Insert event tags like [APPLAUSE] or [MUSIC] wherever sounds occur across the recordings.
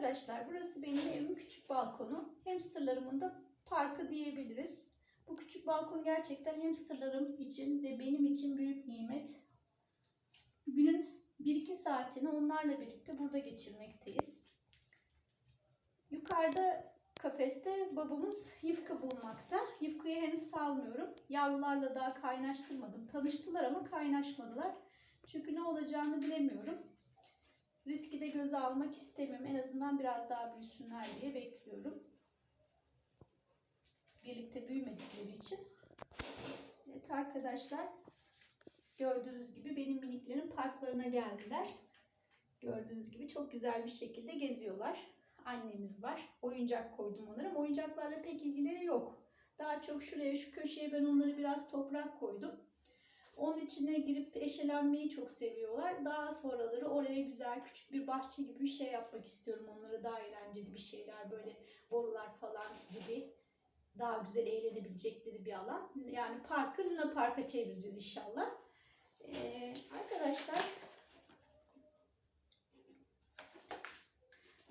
Arkadaşlar burası benim evimin küçük balkonu. Hamsterlarımın da parkı diyebiliriz. Bu küçük balkon gerçekten hamsterlarım için ve benim için büyük nimet. Günün 1-2 saatini onlarla birlikte burada geçirmekteyiz. Yukarıda kafeste babamız yufka bulmakta. Yufkayı henüz salmıyorum. Yavrularla daha kaynaştırmadım. Tanıştılar ama kaynaşmadılar. Çünkü ne olacağını bilemiyorum. Riski de göze almak istemiyorum. En azından biraz daha büyüsünler diye bekliyorum. Birlikte büyümedikleri için. Evet arkadaşlar. Gördüğünüz gibi benim miniklerim parklarına geldiler. Gördüğünüz gibi çok güzel bir şekilde geziyorlar. Annemiz var. Oyuncak koydum onlara oyuncaklarla pek ilgileri yok. Daha çok şuraya şu köşeye ben onları biraz toprak koydum. Onun içine girip eşelenmeyi çok seviyorlar. Daha sonraları oraya güzel küçük bir bahçe gibi bir şey yapmak istiyorum. Onlara daha eğlenceli bir şeyler böyle borular falan gibi daha güzel eğlenebilecekleri bir alan. Yani parkı Luna Park'a çevireceğiz inşallah. Ee, arkadaşlar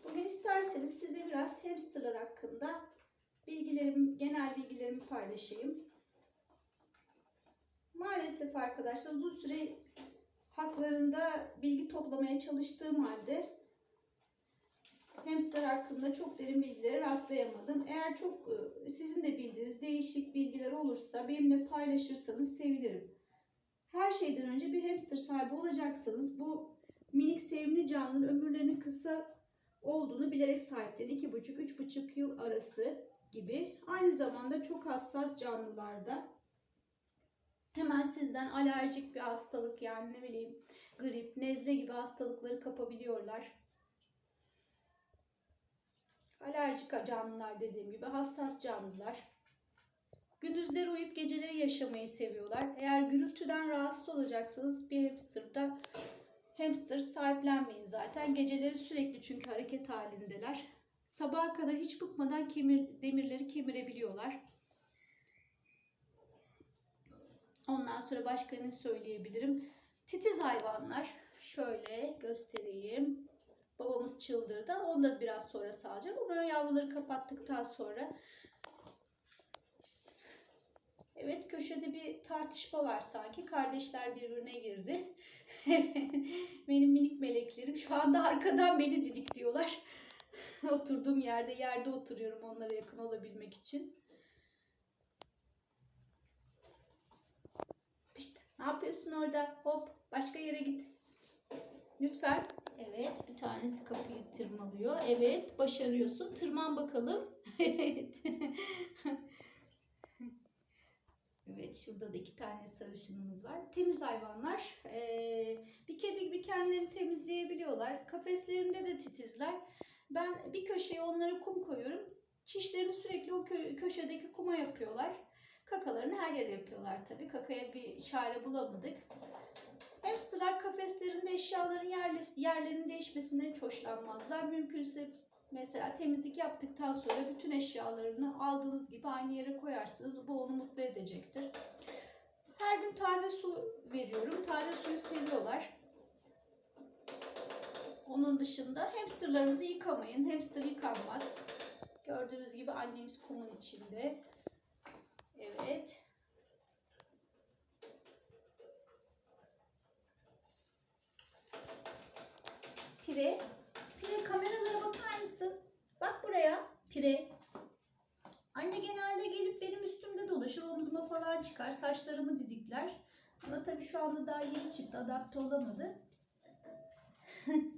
bugün isterseniz size biraz hamsterlar hakkında bilgilerim, genel bilgilerimi paylaşayım. Maalesef arkadaşlar uzun süre haklarında bilgi toplamaya çalıştığım halde hamster hakkında çok derin bilgilere rastlayamadım. Eğer çok e, sizin de bildiğiniz değişik bilgiler olursa benimle paylaşırsanız sevinirim. Her şeyden önce bir hamster sahibi olacaksanız bu minik sevimli canlının ömürlerinin kısa olduğunu bilerek sahiplenin. 2,5-3,5 yıl arası gibi. Aynı zamanda çok hassas canlılarda hemen sizden alerjik bir hastalık yani ne bileyim grip, nezle gibi hastalıkları kapabiliyorlar. Alerjik canlılar dediğim gibi hassas canlılar. Gündüzleri uyuyup geceleri yaşamayı seviyorlar. Eğer gürültüden rahatsız olacaksanız bir hamsterda hamster sahiplenmeyin zaten. Geceleri sürekli çünkü hareket halindeler. Sabaha kadar hiç bıkmadan kemir, demirleri kemirebiliyorlar. Ondan sonra başka ne söyleyebilirim? Titiz hayvanlar. Şöyle göstereyim. Babamız çıldırdı. Onu da biraz sonra salacağım. Ama yavruları kapattıktan sonra. Evet köşede bir tartışma var sanki. Kardeşler birbirine girdi. [LAUGHS] Benim minik meleklerim şu anda arkadan beni didik diyorlar. [LAUGHS] Oturduğum yerde yerde oturuyorum onlara yakın olabilmek için. Ne yapıyorsun orada? Hop başka yere git. Lütfen. Evet bir tanesi kapıyı tırmalıyor. Evet başarıyorsun. Tırman bakalım. [LAUGHS] evet. evet şurada da iki tane sarışınımız var. Temiz hayvanlar. Ee, bir kedi gibi kendilerini temizleyebiliyorlar. Kafeslerinde de titizler. Ben bir köşeye onlara kum koyuyorum. Çişlerini sürekli o kö- köşedeki kuma yapıyorlar. Kakalarını her yere yapıyorlar tabii. Kakaya bir çare bulamadık. Hamsterlar kafeslerinde eşyaların yerli, yerlerinin değişmesinden hoşlanmazlar. Mümkünse mesela temizlik yaptıktan sonra bütün eşyalarını aldığınız gibi aynı yere koyarsınız. Bu onu mutlu edecektir. Her gün taze su veriyorum. Taze suyu seviyorlar. Onun dışında hamsterlarınızı yıkamayın. Hamster yıkanmaz. Gördüğünüz gibi annemiz kumun içinde. Evet. Pire. Pire kameralara bakar mısın? Bak buraya. Pire. Anne genelde gelip benim üstümde dolaşır. Omzuma falan çıkar. Saçlarımı didikler. Ama tabii şu anda daha yeni çıktı. Adapte olamadı. [LAUGHS]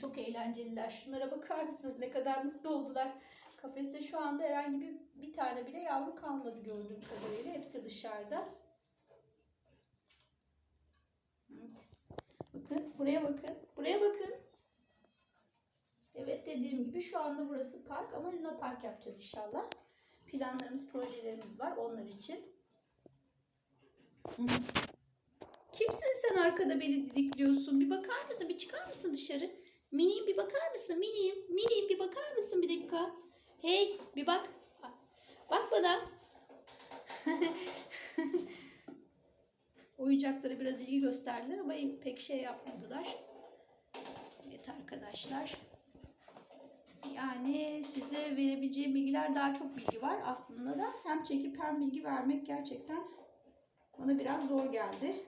Çok eğlenceliler. Şunlara bakar mısınız? Ne kadar mutlu oldular. Kafeste şu anda herhangi bir, bir tane bile yavru kalmadı gördüğüm kadarıyla. Hepsi dışarıda. Evet. Bakın buraya bakın. Buraya bakın. Evet dediğim gibi şu anda burası park ama Luna Park yapacağız inşallah. Planlarımız, projelerimiz var onlar için. Kimsin sen arkada beni didikliyorsun? Bir bakar mısın? Bir çıkar mısın dışarı? Mini'yim bir bakar mısın? Mini'yim. Mini'yim bir bakar mısın bir dakika? Hey bir bak. Bak bana. [LAUGHS] Oyuncaklara biraz ilgi gösterdiler ama pek şey yapmadılar. Evet arkadaşlar. Yani size verebileceğim bilgiler daha çok bilgi var aslında da. Hem çekip hem bilgi vermek gerçekten bana biraz zor geldi.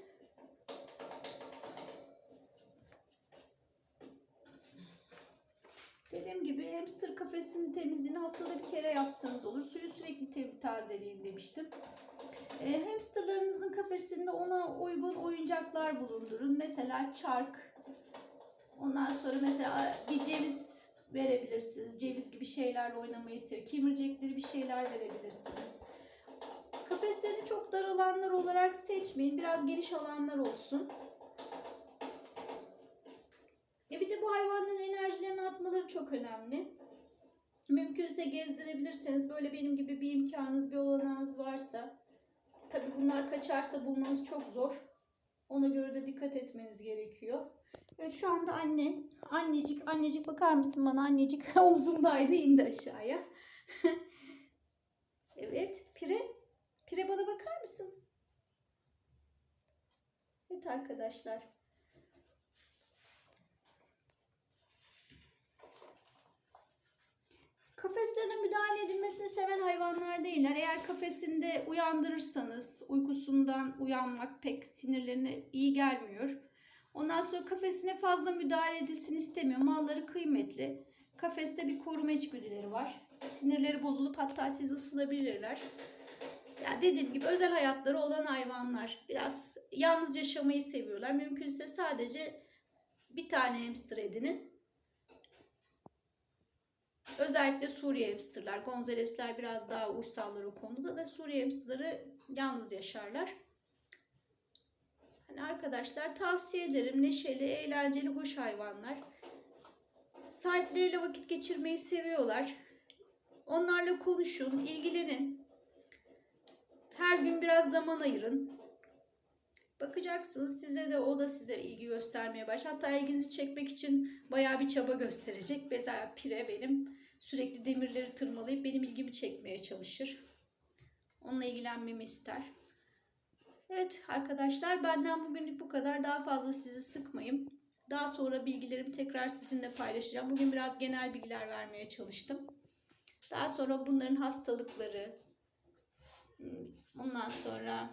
Dediğim gibi hamster kafesinin temizliğini haftada bir kere yapsanız olur. Suyu sürekli tazeleyin demiştim. E, hamsterlarınızın kafesinde ona uygun oyuncaklar bulundurun. Mesela çark. Ondan sonra mesela bir ceviz verebilirsiniz. Ceviz gibi şeylerle oynamayı seviyor. Kemirecekleri bir şeyler verebilirsiniz. Kafeslerini çok dar alanlar olarak seçmeyin. Biraz geniş alanlar olsun. Bu hayvanların enerjilerini atmaları çok önemli. Mümkünse gezdirebilirseniz böyle benim gibi bir imkanınız, bir olanağınız varsa tabi bunlar kaçarsa bulmanız çok zor. Ona göre de dikkat etmeniz gerekiyor. Evet şu anda anne, annecik, annecik bakar mısın bana annecik [LAUGHS] omzumdaydı indi aşağıya. [LAUGHS] evet Pire, Pire bana bakar mısın? Evet arkadaşlar. Müdahale edilmesini seven hayvanlar değiller. Eğer kafesinde uyandırırsanız uykusundan uyanmak pek sinirlerine iyi gelmiyor. Ondan sonra kafesine fazla müdahale edilsin istemiyor. Malları kıymetli. Kafeste bir koruma içgüdüleri var. Sinirleri bozulup hatta siz ısılabilirler. Ya dediğim gibi özel hayatları olan hayvanlar. Biraz yalnız yaşamayı seviyorlar. Mümkünse sadece bir tane hamster edinin. Özellikle Suriye hamsterlar, Gonzalesler biraz daha uysallar o konuda da Suriye hamsterları yalnız yaşarlar. Hani arkadaşlar tavsiye ederim. Neşeli, eğlenceli, hoş hayvanlar. Sahipleriyle vakit geçirmeyi seviyorlar. Onlarla konuşun, ilgilenin. Her gün biraz zaman ayırın. Bakacaksınız size de o da size ilgi göstermeye başlar. Hatta ilginizi çekmek için bayağı bir çaba gösterecek. Mesela Pire benim sürekli demirleri tırmalayıp benim ilgimi çekmeye çalışır. Onunla ilgilenmemi ister. Evet arkadaşlar benden bugünlük bu kadar. Daha fazla sizi sıkmayayım. Daha sonra bilgilerimi tekrar sizinle paylaşacağım. Bugün biraz genel bilgiler vermeye çalıştım. Daha sonra bunların hastalıkları, ondan sonra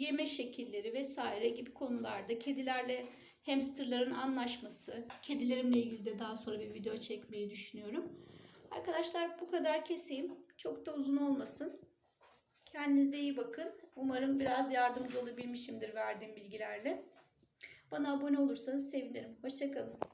yeme şekilleri vesaire gibi konularda kedilerle hamsterların anlaşması, kedilerimle ilgili de daha sonra bir video çekmeyi düşünüyorum. Arkadaşlar bu kadar keseyim. Çok da uzun olmasın. Kendinize iyi bakın. Umarım biraz yardımcı olabilmişimdir verdiğim bilgilerle. Bana abone olursanız sevinirim. Hoşçakalın.